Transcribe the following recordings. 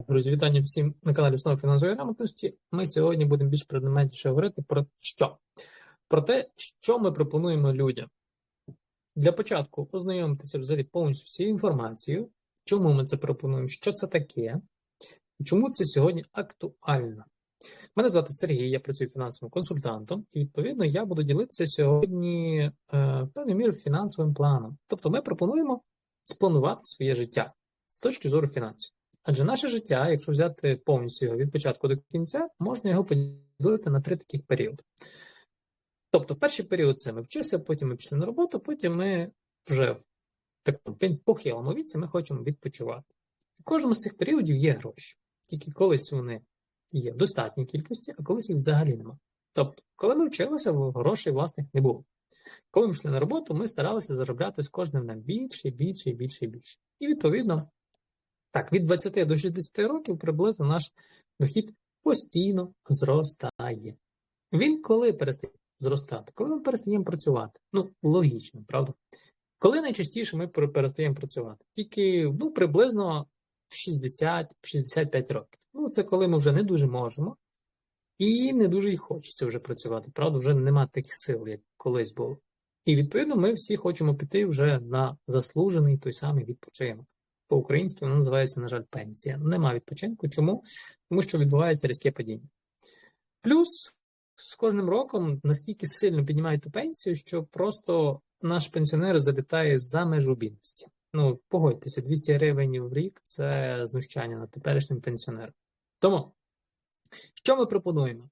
Друзі, вітання всім на каналі Основи фінансової грамотності. Ми сьогодні будемо більш предметніше говорити про що? Про те, що ми пропонуємо людям. Для початку ознайомитися взагалі повністю всією інформацією, чому ми це пропонуємо, що це таке, і чому це сьогодні актуально. Мене звати Сергій, я працюю фінансовим консультантом, і відповідно я буду ділитися сьогодні е, певною мірою фінансовим планом. Тобто, ми пропонуємо спланувати своє життя з точки зору фінансів. Адже наше життя, якщо взяти повністю його від початку до кінця, можна його поділити на три таких періоди. Тобто, перший період це ми вчимося, потім ми пішли на роботу, потім ми вже в такому похилому віці ми хочемо відпочивати. В кожному з цих періодів є гроші. Тільки колись вони є в достатній кількості, а колись їх взагалі нема. Тобто, коли ми вчилися, грошей власних не було. Коли ми йшли на роботу, ми старалися заробляти з кожним днем більше, більше, більше і більше. І відповідно. Так, від 20 до 60 років приблизно наш дохід постійно зростає. Він коли перестає зростати? Коли ми перестаємо працювати. Ну, логічно, правда? Коли найчастіше ми перестаємо працювати? Тільки ну, приблизно 60-65 років. Ну, це коли ми вже не дуже можемо, і не дуже й хочеться вже працювати. Правда, вже немає таких сил, як колись було. І відповідно ми всі хочемо піти вже на заслужений той самий відпочинок по-українськи воно називається, на жаль, пенсія. Нема відпочинку. Чому? Тому що відбувається різке падіння. Плюс з кожним роком настільки сильно піднімають ту пенсію, що просто наш пенсіонер залітає за межу бідності. Ну, погодьтеся, 200 гривень в рік це знущання над теперішнім пенсіонером. Тому, що ми пропонуємо?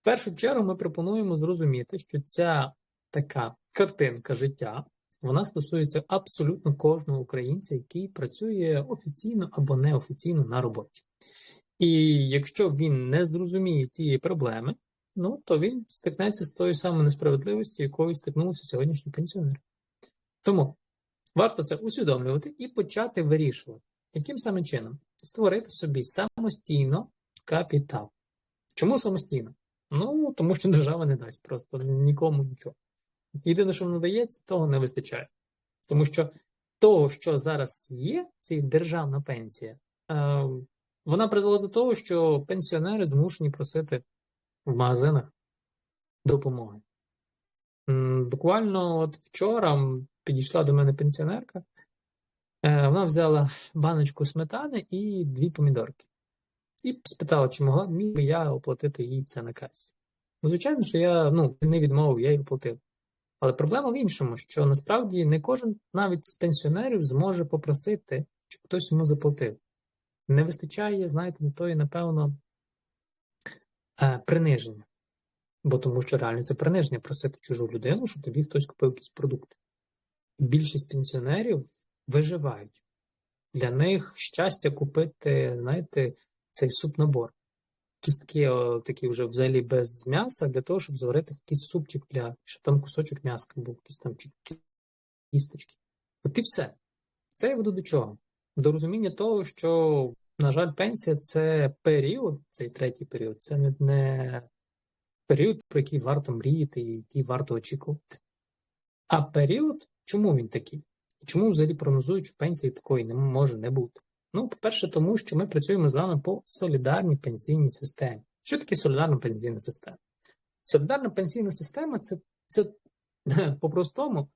В першу чергу ми пропонуємо зрозуміти, що ця така картинка життя вона стосується абсолютно кожного українця, який працює офіційно або неофіційно на роботі. І якщо він не зрозуміє тієї проблеми, ну то він стикнеться з тою самою несправедливістю, якою стикнулися сьогоднішні пенсіонери. Тому варто це усвідомлювати і почати вирішувати, яким саме чином створити собі самостійно капітал. Чому самостійно? Ну тому що держава не дасть просто нікому нічого. Єдине, що надається, того не вистачає. Тому що того, що зараз є, це державна пенсія, е, вона призвела до того, що пенсіонери змушені просити в магазинах допомоги. Буквально от вчора підійшла до мене пенсіонерка, е, вона взяла баночку сметани і дві помідорки. І спитала, чи могла міг я оплатити їй це на касі. Ну, звичайно, що я ну, не відмовив, я їй оплатив. Але проблема в іншому, що насправді не кожен навіть з пенсіонерів зможе попросити, щоб хтось йому заплатив. Не вистачає, знаєте, на тої, напевно, е, приниження. Бо тому що реально це приниження просити чужу людину, щоб тобі хтось купив якісь продукти. Більшість пенсіонерів виживають. Для них щастя купити, знаєте, цей суп-набор кістки такі вже взагалі без м'яса, для того, щоб зварити якийсь супчик для щоб там кусочок м'яска був, якісь там кісточки. От і все. Це я веду до чого? До розуміння того, що, на жаль, пенсія це період, цей третій період, це не, не період, про який варто мріяти і який варто очікувати. А період, чому він такий? І чому взагалі прогнозують, що пенсії такої не може не бути? Ну, по-перше, тому що ми працюємо з вами по солідарній пенсійній системі. Що таке солідарна пенсійна система? Солідарна пенсійна система це, це по-простому,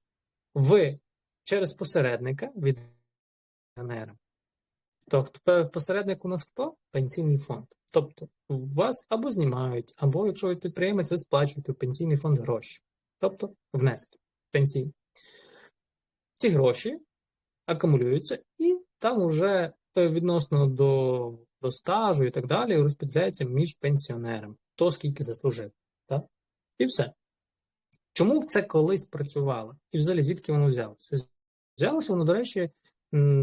ви через посередника від пенсіонера. Тобто, посередник у нас хто? Пенсійний фонд. Тобто, вас або знімають, або якщо ви підприємець, ви сплачуєте в пенсійний фонд гроші. Тобто внески пенсійні. Ці гроші акумулюються і там вже відносно до до стажу і так далі, розподіляється між пенсіонерами, хто скільки заслужив. Так? І все. Чому це колись працювало? І взагалі звідки воно взялося? Взялося воно, до речі,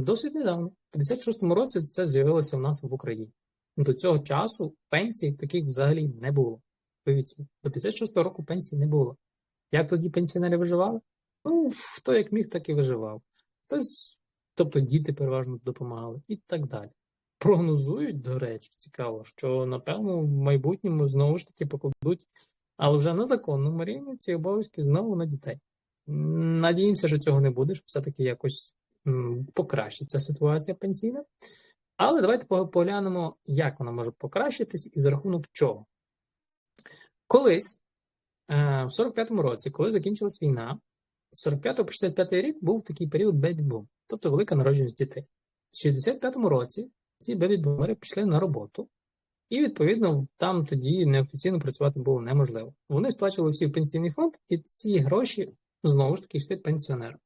досить недавно. У 56-му році це з'явилося в нас в Україні. До цього часу пенсій таких взагалі не було. Дивіться, до 56-го року пенсій не було. Як тоді пенсіонери виживали? Ну, хто як міг, так і виживав. Хтось тобто діти переважно допомагали і так далі. Прогнозують, до речі, цікаво, що напевно в майбутньому знову ж таки покладуть, але вже на законному рівні ці обов'язки знову на дітей. Надіємося, що цього не буде, що все-таки якось покращиться ситуація пенсійна. Але давайте поглянемо, як воно може покращитись і за рахунок чого. Колись, е, в 45-му році, коли закінчилась війна, з 45 по 65 рік був такий період бебі-бум, тобто велика народженість дітей. В 65-му році ці бебі-бумери пішли на роботу, і, відповідно, там тоді неофіційно працювати було неможливо. Вони сплачували всі в пенсійний фонд, і ці гроші знову ж таки йшли пенсіонерам.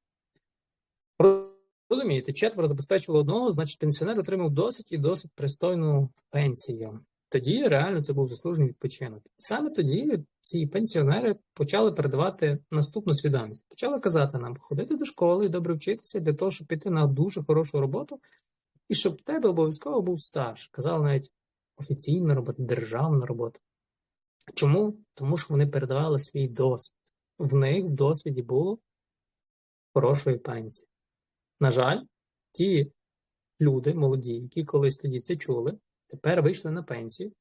Розумієте, четверо забезпечували одного, значить пенсіонер отримав досить і досить пристойну пенсію. Тоді реально це був заслужений відпочинок. Саме тоді ці пенсіонери почали передавати наступну свідомість. Почали казати нам ходити до школи і добре вчитися для того, щоб піти на дуже хорошу роботу, і щоб в тебе обов'язково був стаж. Казали навіть офіційна робота, державна робота. Чому? Тому що вони передавали свій досвід. В них в досвіді було хорошої пенсії. На жаль, ті люди молоді, які колись тоді це чули, тепер вийшли на пенсію,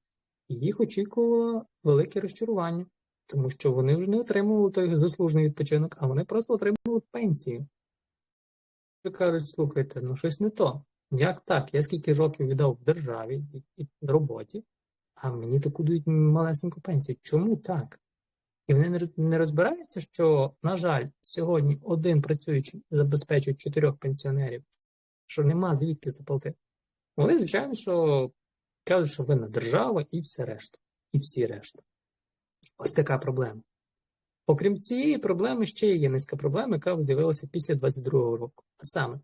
і їх очікувало велике розчарування, тому що вони вже не отримували той заслужений відпочинок, а вони просто отримували пенсію. Кажуть, слухайте, ну щось не то. Як так? Я скільки років віддав в державі і, і роботі, а мені таку дають малесеньку пенсію. Чому так? І вони не розбираються, що, на жаль, сьогодні один працюючий забезпечує чотирьох пенсіонерів, що нема звідки заплатити. Вони, звичайно, що кажуть, що винна держава і все решта, і всі решта. Ось така проблема. Окрім цієї проблеми, ще є низка проблем, яка з'явилася після 22-го року. А саме,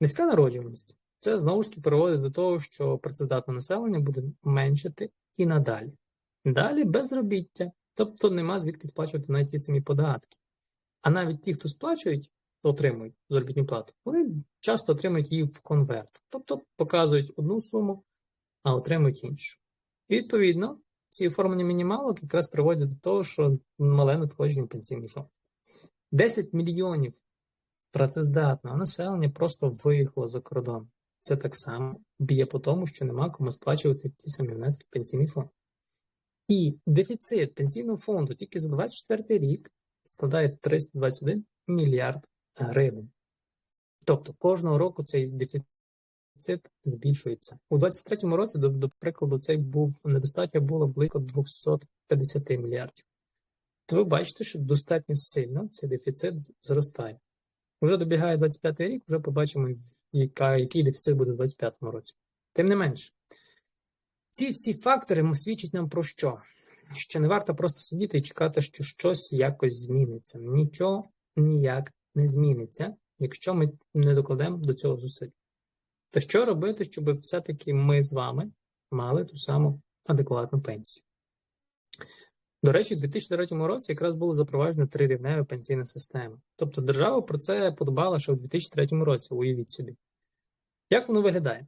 низька народжуваність. Це знову ж таки приводить до того, що працездатне населення буде меншити і надалі. Далі безробіття, тобто нема звідки сплачувати навіть ті самі податки. А навіть ті, хто сплачують, отримують заробітну плату, вони часто отримують її в конверт. Тобто показують одну суму, а отримують іншу. І відповідно, ці оформлення мінімалок якраз приводять до того, що мале надходження пенсійний фонд. 10 мільйонів працездатного населення просто виїхало за кордон. Це так само б'є по тому, що нема кому сплачувати ті самі внески в пенсійний фонд. І дефіцит пенсійного фонду тільки за 24 рік складає 321 мільярд гривень. Тобто кожного року цей дефіцит збільшується. У 2023 році, до, до прикладу, цей був недостатньо було близько 250 мільярдів. То ви бачите, що достатньо сильно цей дефіцит зростає. Уже добігає 25-й рік, вже побачимо, яка, який дефіцит буде у 25 році. Тим не менше, ці всі фактори свідчать нам про що? Що не варто просто сидіти і чекати, що щось якось зміниться. Нічого ніяк не зміниться, якщо ми не докладемо до цього зусиль. То що робити, щоб все-таки ми з вами мали ту саму адекватну пенсію? До речі, у 2003 році якраз було запроваджено трирівневе пенсійна система. Тобто держава про це подбала ще у 2003 році, уявіть собі. Як воно виглядає?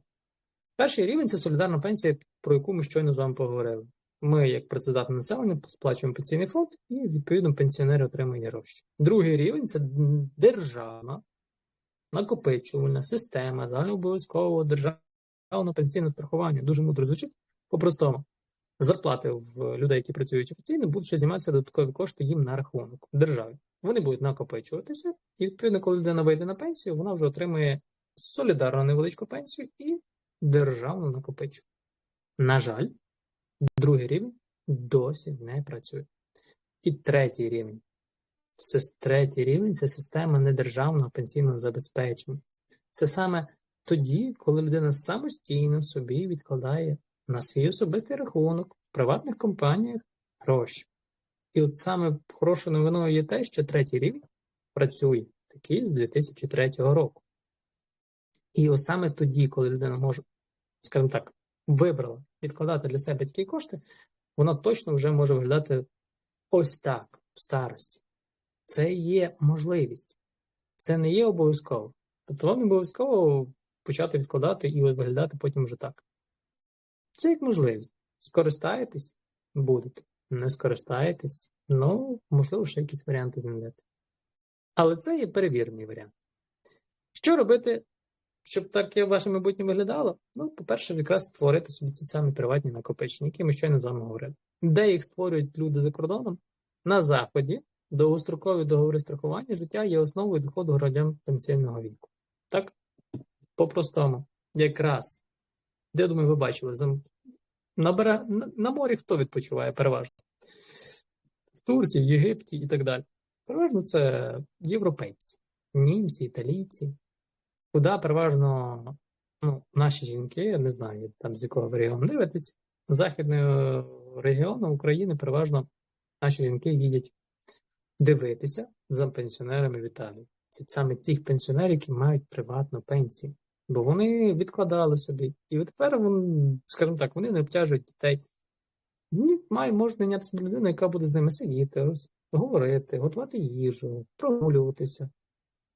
Перший рівень це солідарна пенсія, про яку ми щойно з вами поговорили. Ми, як працедатне населення, сплачуємо пенсійний фонд і, відповідно, пенсіонери отримують гроші. Другий рівень це державна накопичувальна система загальнообов'язкового державного пенсійного страхування. Дуже мудро звучить по-простому. Зарплати в людей, які працюють офіційно, будуть ще зніматися додаткові кошти їм на рахунок державі. Вони будуть накопичуватися, і відповідно, коли людина вийде на пенсію, вона вже отримує солідарну невеличку пенсію і державну накопичувальну. На жаль, другий рівень досі не працює. І третій рівень. Це третій рівень це система недержавного пенсійного забезпечення. Це саме тоді, коли людина самостійно собі відкладає на свій особистий рахунок в приватних компаніях гроші. І от саме хорошою новиною є те, що третій рівень працює такий з 2003 року. І ось саме тоді, коли людина може, скажімо так, вибрала відкладати для себе такі кошти, вона точно вже може виглядати ось так в старості. Це є можливість, це не є обов'язково. Тобто вам не обов'язково почати відкладати і виглядати потім вже так. Це як можливість. Скористаєтесь будете. Не скористаєтесь, ну, можливо, ще якісь варіанти знайдете. Але це є перевірений варіант. Що робити, щоб таке ваше майбутнє виглядало? Ну, по-перше, якраз створити собі ці самі приватні накопичення, які ми щойно з вами говорили. Де їх створюють люди за кордоном? На Заході довгострокові договори страхування життя є основою доходу громадян пенсійного віку. Так? По-простому, якраз Я думаю, ви бачили. На, берег... на морі хто відпочиває переважно? В Турції, в Єгипті і так далі. Переважно це європейці, німці, італійці. Куди переважно ну, наші жінки, я не знаю там з якого ви регіону дивитесь, з західного регіону України переважно наші жінки їдять дивитися за пенсіонерами в Італії. Це саме тих пенсіонерів, які мають приватну пенсію. Бо вони відкладали собі. І тепер, вон, скажімо так, вони не обтяжують дітей. Ні, має, можна найняти собі людину, яка буде з ними сидіти, говорити, готувати їжу, прогулюватися.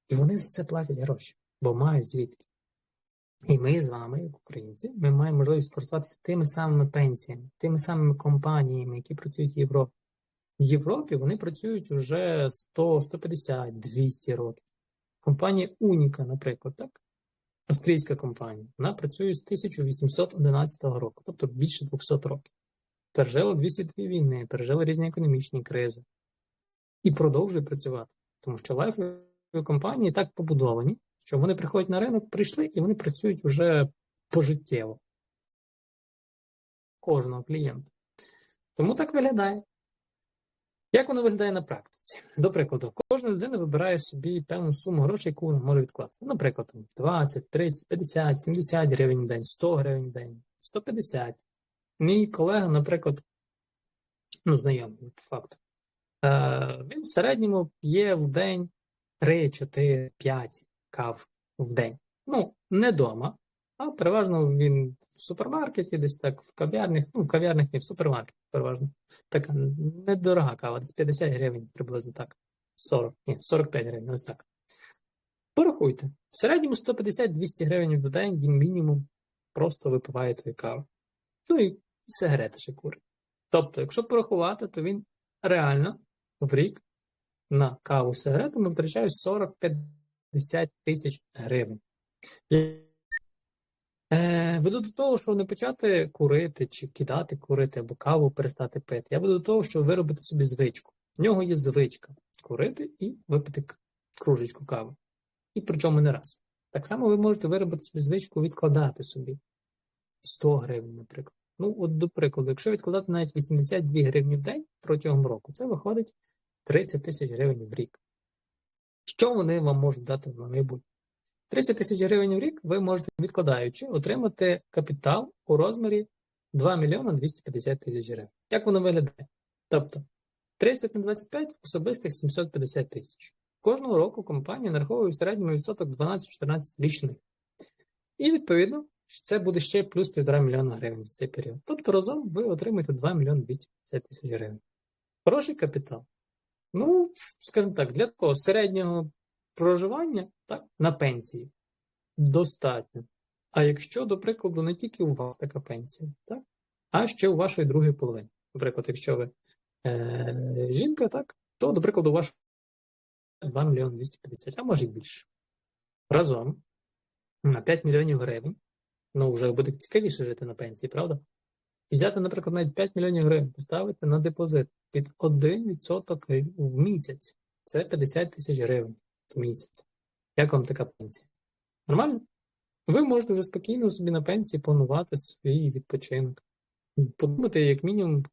І вони за це платять гроші, бо мають звідки. І ми з вами, як українці, ми маємо можливість користуватися тими самими пенсіями, тими самими компаніями, які працюють в Європі. В Європі вони працюють уже 100, 150, 200 років. Компанія Уніка, наприклад, так? Австрійська компанія, вона працює з 1811 року, тобто більше 200 років. Пережила дві світові війни, пережила різні економічні кризи і продовжує працювати, тому що лайфові компанії так побудовані, що вони приходять на ринок, прийшли і вони працюють вже пожиттєво. Кожного клієнта. Тому так виглядає. Як воно виглядає на практиці? До прикладу, кожна людина вибирає собі певну суму грошей, яку вона може відкласти. Наприклад, 20, 30, 50, 70 гривень в день, 100 гривень в день, 150. Мій колега, наприклад, ну, знайомий по факту, е, він в середньому п'є в день 3, 4, 5 кав в день. Ну, не вдома, а переважно він в супермаркеті, десь так, в кав'ярнях, ну, в кав'ярнях не в супермаркеті, переважно. Така недорога кава, десь 50 гривень, приблизно так. 40, ні, 45 гривень, ось так. Порахуйте. В середньому 150-200 гривень в день він мінімум просто випиває тої кави. Ну і сигарети ще курить. Тобто, якщо порахувати, то він реально в рік на каву з сигаретами витрачає 40-50 тисяч гривень. Е, веду до того, що не почати курити чи кидати курити або каву перестати пити. Я веду до того, що виробити собі звичку. В нього є звичка курити і випити кружечку кави. І причому не раз. Так само ви можете виробити собі звичку відкладати собі 100 гривень, наприклад. Ну, от до прикладу, якщо відкладати навіть 82 гривні в день протягом року, це виходить 30 тисяч гривень в рік. Що вони вам можуть дати на майбутнє? 30 тисяч гривень в рік ви можете, відкладаючи, отримати капітал у розмірі 2 мільйона 250 тисяч гривень. Як воно виглядає? Тобто 30 на 25 особистих 750 тисяч. Кожного року компанія нараховує в середньому відсоток 12-14 річних. І відповідно це буде ще плюс 1,5 мільйона гривень за цей період. Тобто разом ви отримаєте 2 мільйони 250 тисяч гривень. Хороший капітал. Ну, скажімо так, для такого середнього проживання так, на пенсії достатньо. А якщо, до прикладу, не тільки у вас така пенсія, так, а ще у вашої другої половини. Наприклад, якщо ви е, жінка, так, то, до прикладу, у вашої 2 мільйони 250, а може й більше. Разом на 5 мільйонів гривень, ну вже буде цікавіше жити на пенсії, правда? І взяти, наприклад, навіть 5 мільйонів гривень, поставити на депозит під 1% в місяць. Це 50 тисяч гривень в місяць. Як вам така пенсія? Нормально? Ви можете вже спокійно собі на пенсії планувати свій відпочинок. Подумати, як мінімум,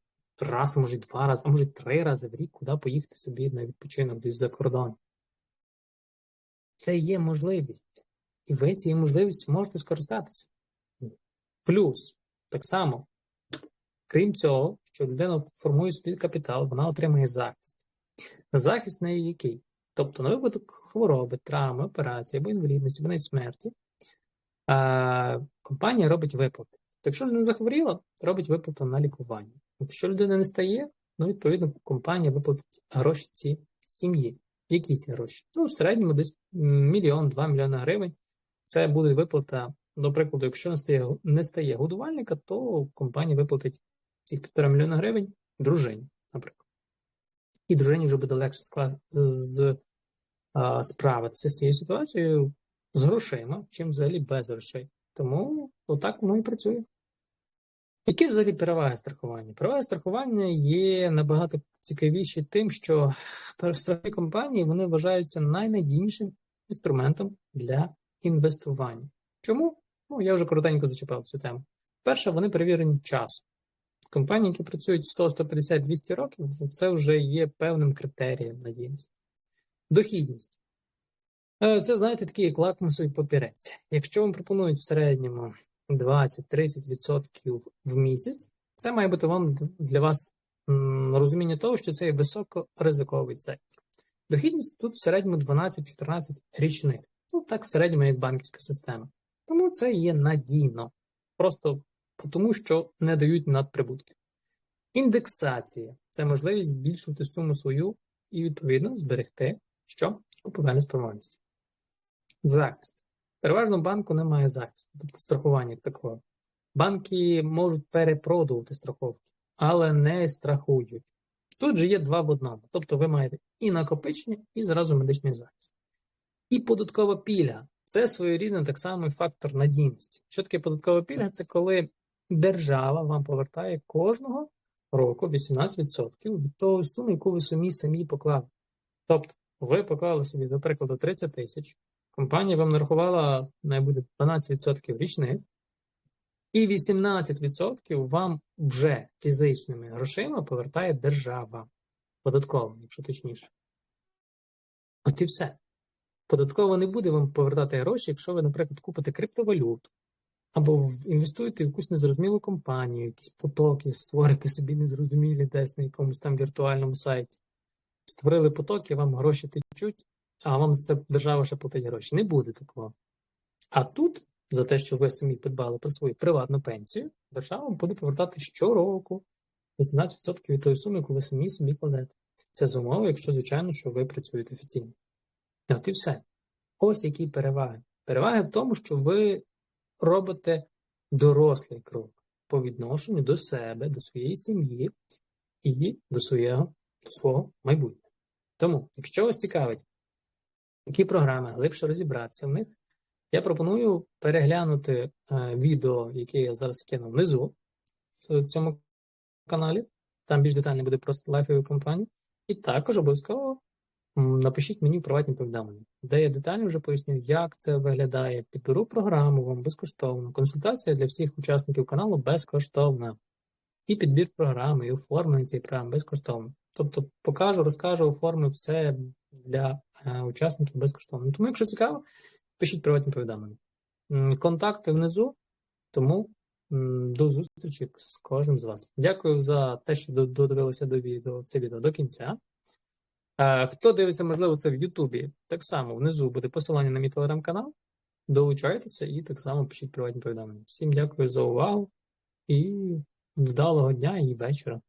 раз, може два рази, а може три рази в рік, куди поїхати собі на відпочинок десь за кордон. Це є можливість. І ви цією можливістю можете скористатися. Плюс, так само, крім цього, що людина формує собі капітал, вона отримує захист. Захист на який? Тобто, на випадок хвороби, травми, операції або інвалідності, або навіть смерті, компанія робить виплати. Тобто, якщо людина захворіла, робить виплату на лікування. Якщо людина не стає, ну, відповідно, компанія виплатить гроші ці сім'ї. Якісь гроші. Ну, в середньому десь мільйон-два мільйони гривень. Це буде виплата, до прикладу, якщо не стає, не стає годувальника, то компанія виплатить цих півтора мільйона гривень дружині, наприклад. І дружині вже буде легше склад... з, справитися з цією ситуацією з грошима, чим взагалі без грошей. Тому отак воно і працює. Які взагалі переваги страхування? Переваги страхування є набагато цікавіші тим, що страхові компанії вони вважаються найнадійнішим інструментом для інвестування. Чому? Ну, я вже коротенько зачіпав цю тему. Перше, вони перевірені часом. Компанії, які працюють 100, 150, 200 років, це вже є певним критерієм надійності. Дохідність. Е, Це, знаєте, такий лакмусовий папірець. Якщо вам пропонують в середньому 20-30% в місяць, це має бути вам для вас розуміння того, що це високоризиковий сектор. Дохідність тут в середньому 12-14 річних. Ну, так, в середньому, як банківська система. Тому це є надійно. Просто тому, що не дають надприбутків. Індексація це можливість збільшувати суму свою і, відповідно, зберегти що? Купівельну спроможність. Захист. Переважно банку немає захисту, тобто страхування такого. Банки можуть перепродувати страховки, але не страхують. Тут же є два в одному. Тобто ви маєте і накопичення, і зразу медичний захист. І податкова пільга це своєрідний так само фактор надійності. Що таке податкова пільга? Це коли держава вам повертає кожного року 18% від того суми, яку ви самі самі поклали. Тобто, ви поклали собі, до прикладу, 30 тисяч, компанія вам нарахувала найбуде 12% річних, і 18% вам вже фізичними грошима повертає держава. Податкова, якщо точніше. От і все. Податкова не буде вам повертати гроші, якщо ви, наприклад, купите криптовалюту, або інвестуєте в якусь незрозумілу компанію, якісь потоки, створите собі незрозумілі десь на якомусь там віртуальному сайті. Створили потоки, вам гроші течуть, а вам за це держава ще платить гроші. Не буде такого. А тут, за те, що ви самі подбали про свою приватну пенсію, держава вам буде повертати щороку 18% від тої суми, яку ви самі собі кладете. Це за умови, якщо, звичайно, що ви працюєте офіційно. От і все. Ось які переваги. Переваги в тому, що ви робите дорослий крок по відношенню до себе, до своєї сім'ї і до свого, до свого майбутнього. Тому, якщо вас цікавить, які програми глибше розібратися в них, я пропоную переглянути е, відео, яке я зараз скину внизу в цьому каналі. Там більш детально буде про лайфові компанії. І також обов'язково напишіть мені приватні повідомлення, де я детально вже поясню, як це виглядає. Підберу програму вам безкоштовно. Консультація для всіх учасників каналу безкоштовна. І підбір програми, і оформлення цієї програми безкоштовно. Тобто покажу, розкажу, оформлю все для е, учасників безкоштовно. Тому, якщо цікаво, пишіть приватні повідомлення. Контакти внизу, тому до зустрічі з кожним з вас. Дякую за те, що додивилися до відео, це відео до кінця. Е, Хто дивиться, можливо, це в Ютубі, так само внизу буде посилання на мій телеграм-канал. Долучайтеся і так само пишіть приватні повідомлення. Всім дякую за увагу і вдалого дня і вечора.